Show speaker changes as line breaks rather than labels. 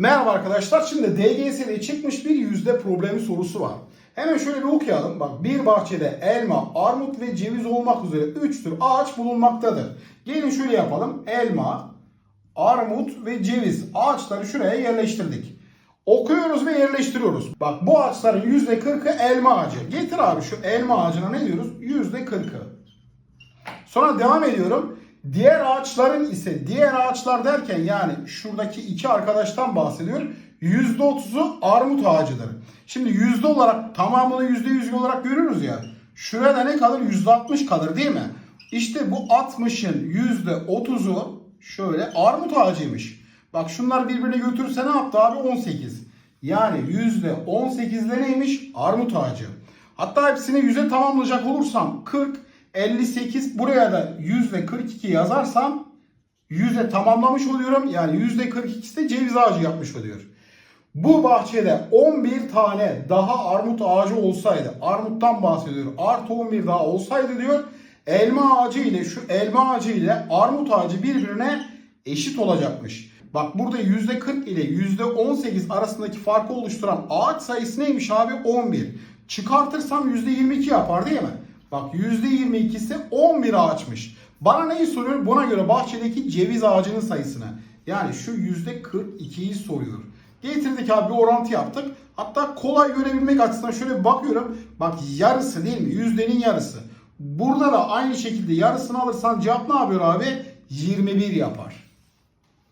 Merhaba arkadaşlar. Şimdi DGS'de çıkmış bir yüzde problemi sorusu var. Hemen şöyle bir okuyalım. Bak bir bahçede elma, armut ve ceviz olmak üzere 3 tür ağaç bulunmaktadır. Gelin şöyle yapalım. Elma, armut ve ceviz ağaçları şuraya yerleştirdik. Okuyoruz ve yerleştiriyoruz. Bak bu ağaçların %40'ı elma ağacı. Getir abi şu elma ağacına ne diyoruz? %40'ı. Sonra devam ediyorum. Diğer ağaçların ise diğer ağaçlar derken yani şuradaki iki arkadaştan bahsediyor. %30'u armut ağacıdır. Şimdi yüzde olarak tamamını %100 olarak görürüz ya. Şurada ne kalır? %60 kalır değil mi? İşte bu 60'ın %30'u şöyle armut ağacıymış. Bak şunlar birbirine götürürse ne yaptı abi? 18. Yani %18'de neymiş? Armut ağacı. Hatta hepsini yüze tamamlayacak olursam 40, 58 buraya da yüzde 42 yazarsam yüzde tamamlamış oluyorum. Yani yüzde 42'si de ceviz ağacı yapmış oluyor. Bu bahçede 11 tane daha armut ağacı olsaydı, armuttan bahsediyor, artı 11 daha olsaydı diyor, elma ağacı ile şu elma ağacı ile armut ağacı birbirine eşit olacakmış. Bak burada %40 ile %18 arasındaki farkı oluşturan ağaç sayısı neymiş abi? 11. Çıkartırsam %22 yapar değil mi? Bak %22'si 11 ağaçmış. Bana neyi soruyor? Buna göre bahçedeki ceviz ağacının sayısını. Yani şu %42'yi soruyor. Getirdik abi bir orantı yaptık. Hatta kolay görebilmek açısından şöyle bir bakıyorum. Bak yarısı değil mi? Yüzdenin yarısı. Burada da aynı şekilde yarısını alırsan cevap ne yapıyor abi? 21 yapar.